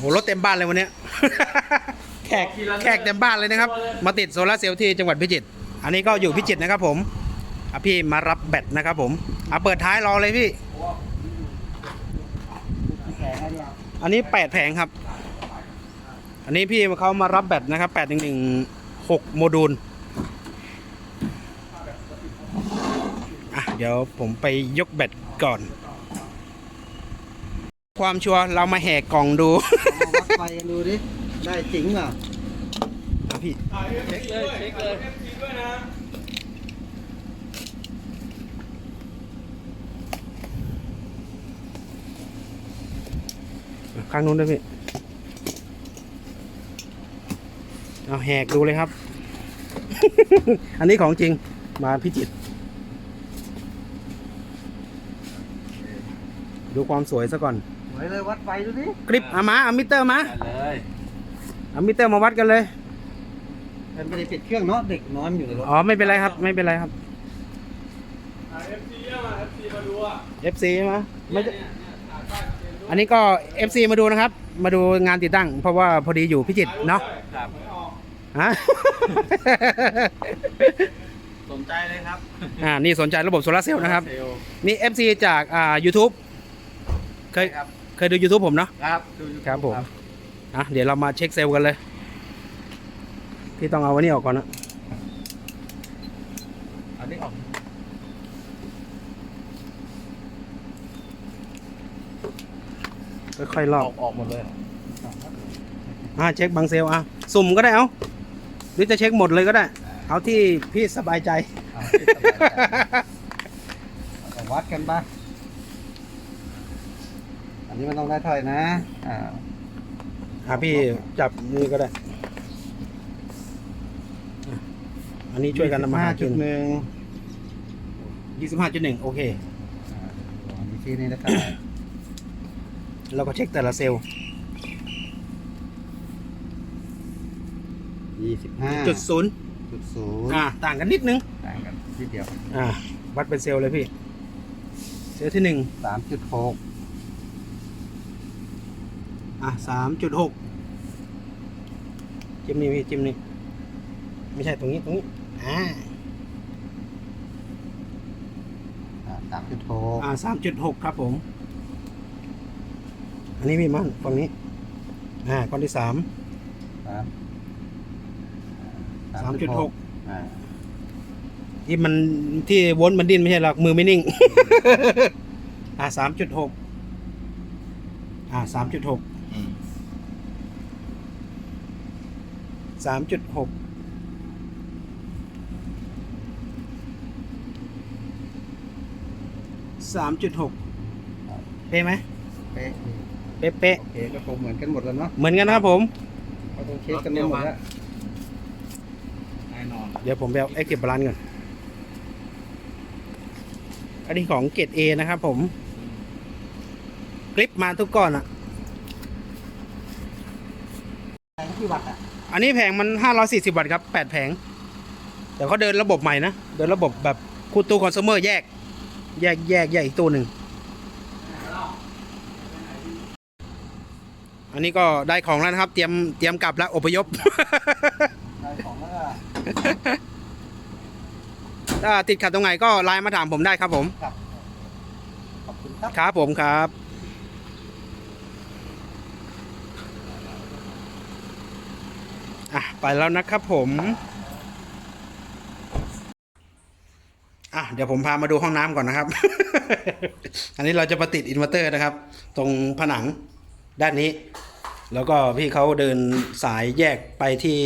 โหรถเต็มบ้านเลยวันนี้ แขกแขกเต็มบ้านเลยนะครับ มาติดโซลาเซลล์ที่จังหวัดพิจิตรอันนี้ก็อยู่พิจิตรนะครับ ผมอะพี่มารับแบตนะครับ ผมอะเปิดท้ายรอเลยพี่ อันนี้แปดแผงครับ อันนี้พี่เขามารับแบตนะครับแปดหนึ่งหนึ่งหกโมดูลอะเดี๋ยวผมไปยกแบตก่อน ความชัวร์เรามาแหกกล่องดู ไฟกันดูดิ ได้จริงเปล่าอะพี่เช็คเลยเช็คเลยข้างนู้นด้วยพี่ เอาแหกดูเลยครับ อันนี้ของจริงมาพิจิตรดูความสวยซะก่อน สวยเลยวัดไฟดูดิคลิปเอามาเอามิเตอร์มาเลยเอามิเตอร์มาวัดกันเลยมันไม่ได้ปิดเครื่องเนาะเด็กน้อยมันอยู่ในรถอ๋อไม่เป็นไรครับ ไม่เป็นไรครับ FC ใช่ไหมไม่ได้อันนี้ก็ FC มาดูนะครับ มาดูงานติดตั้ง เพราะว่าพอดีอยู่พิจิตรเนาะครับฮะสนใจเลยครับ อ่า นี่สนใจระบบโซลาร์เซลล์นะครับเซลล์นี่ FC จากอ่า YouTube เคยครับ เคยดู YouTube ผมเนาะ ครับดู YouTube ครับผม อะเดี๋ยวเรามาเช็คเซลล์กันเลย พี่ต้องเอาวันนี้ออกก่อนนะ อันนี้ออกค่อยๆลอออกกออกหมดเลยอ่าเช็คบางเซลล์อะสุ่มก็ได้เอาหรือจะเช็คหมดเลยก็ได้ เอาที่พี่สบายใจ เอาที่สบายใจเอาวัดกันปะ อันนี้มันต้องได้เท่าไหร่นะ อ่าอะพี่จับนี่ก็ได้อะอันนี้ช่วยกันทำมาหาจุกิดนหนึ่งยี่สิบห้าจุดหนึ่งโอเค อันนี้ที่นี่นะครับเราก็เช็คแต่ละเซลล์ยี่สิบห้าจุดศูนย์จุดศูนย์อ่าต่างกันนิดนึง ต่างกันนิดเดียวอ่าวัดเป็นเซลล์เลยพี่ เซลล์ที่หนึ่งสามจุดหก อะสามจุดหกจิ้มนี่พี่จิ้มนี่ไม่ใช่ตรงนี้ตรงนี้อ่าสามจุดหกอ่าสามจุดหกครับผม อันนี้พี่มั่นฝั่งนี้ อ่าก้อนที่สามครับสามจุดหกอ่าที่มันที่วนมันดิ้นไม่ใช่หรอกมือไม่นิ่ง อ่าสามจุดหกอ่าสามจุดหก สามจุดหกสามจุดหกเป๊ะไหมเป๊ะเป๊ะเป๊ะโอเคก็คงเหมือนกันหมดแล้วเนาะเหมือนกันนะครับผมเขาต้องเช็คกันมาหมดแล้วแน่นอนเดี๋ยวผมไปเอา Active Balance ก่อนอันนี้ของเกรด A นะครับผมคลิปมาทุกก้อนอะแผงกี่วัตต์อะ อันนี้แผงมัน 540วัตต์ครับ 8 แผง แต่เขาเดินระบบใหม่นะ เดินระบบแบบคูตู้คอน sumer แยก แยกแยกแยกอีกตู้หนึ่ง อันนี้ก็ได้ของแล้วนะครับ เตรียมเตรียมกลับแล้วอพยพ ได้ของแล้วก็ถ้าติดขัดตรงไหนก็ไลน์มาถามผมได้ครับผม ครับ ขอบคุณครับ ครับผมครับ อะไปแล้วนะครับผมอะเดี๋ยวผมพามาดูห้องน้ำก่อนนะครับ อันนี้เราจะมาติดอินเวอร์เตอร์นะครับ ตรงผนังด้านนี้ แล้วก็พี่เขาเดินสายแยกไปที่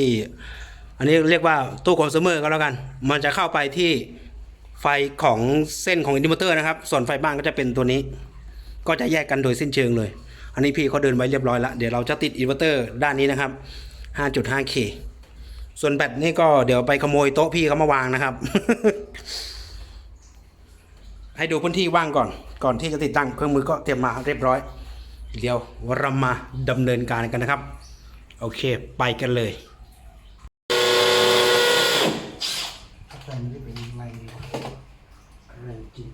อันนี้เรียกว่าตู้คอน sumer ก็แล้วกัน มันจะเข้าไปที่ไฟของเส้นของอินเวอร์เตอร์นะครับ ส่วนไฟบ้านก็จะเป็นตัวนี้ ก็จะแยกกันโดยสิ้นเชิงเลย อันนี้พี่เขาเดินไว้เรียบร้อยแล้วเดี๋ยวเราจะติดอินเวอร์เตอร์ด้านนี้นะครับ 5.5K ส่วนแบตนี่ก็เดี๋ยวไปขโมยโต๊ะพี่เขามาวางนะครับ ให้ดูพื้นที่ว่างก่อน ก่อนที่จะติดตั้งเครื่องมือก็เตรียมมาเรียบร้อย เดี๋ยวเรามาดำเนินการกันนะครับ โอเคไปกันเลยแผงนี้เป็นไรดีวะอะไรจริง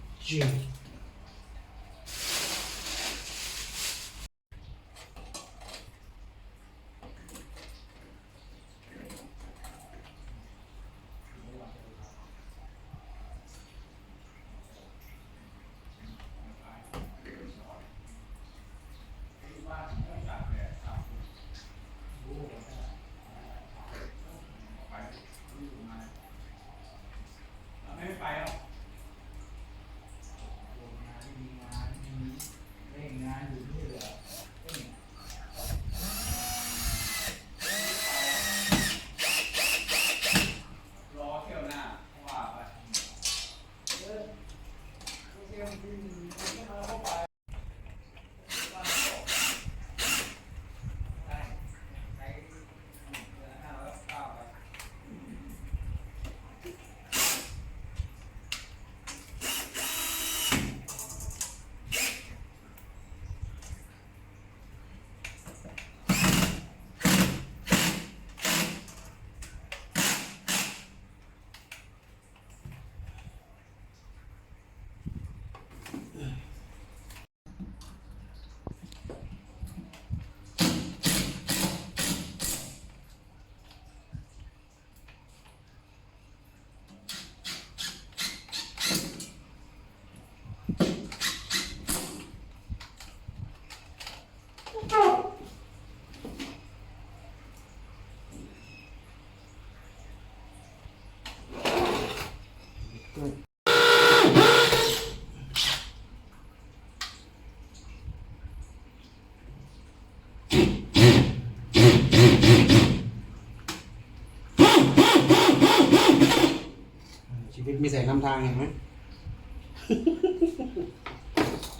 ำทางเห็นไหม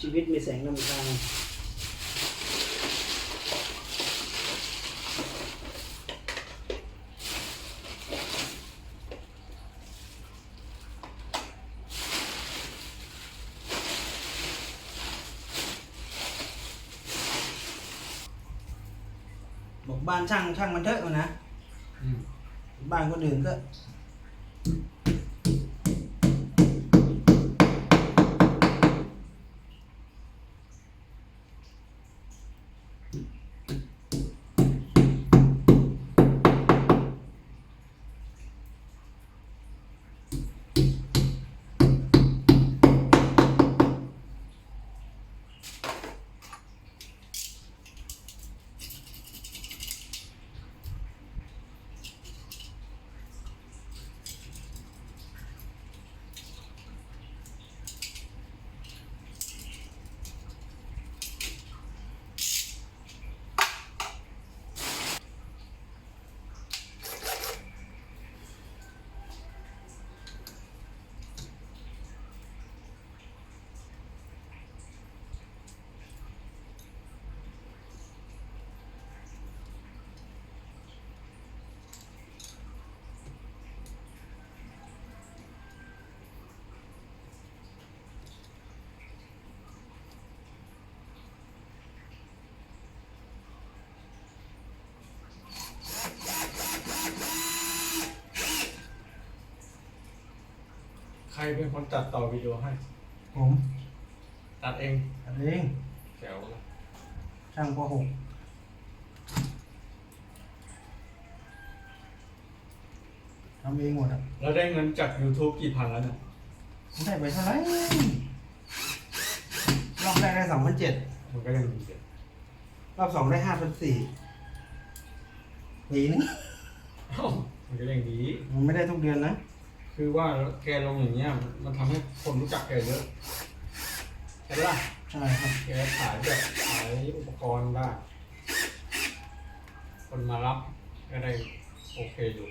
ชีวิตมีแสงนำทาง บอกบ้านช่างช่างมันเถอะเอานะ บ้านคนอื่นก็ รเป็นคนตัดต่อวิดีโอให้ ผมตัดเองอันเองแจ๋วเลยช่างป .6 ทำเองหมดอะแล้วได้เงินจาก YouTube กี่พันแล้วเนี่ยไม่ได้ไปเท่าไหร่รอบแรกได้สองพันเจ็ดมันก็ยังมีเด็ดรอบสองได้ห้าพันสี่ปีนึงเอ้ามันก็ยังดีมันไม่ได้ทุกเดือนนะ คือว่าแกลงอย่างเงี้ย มันทำให้คนรู้จักแกเยอะใช่ปะล่ะใช่ครับแกขายแบบขายอุปกรณ์ได้ คนมารับก็ได้โอเคอยู่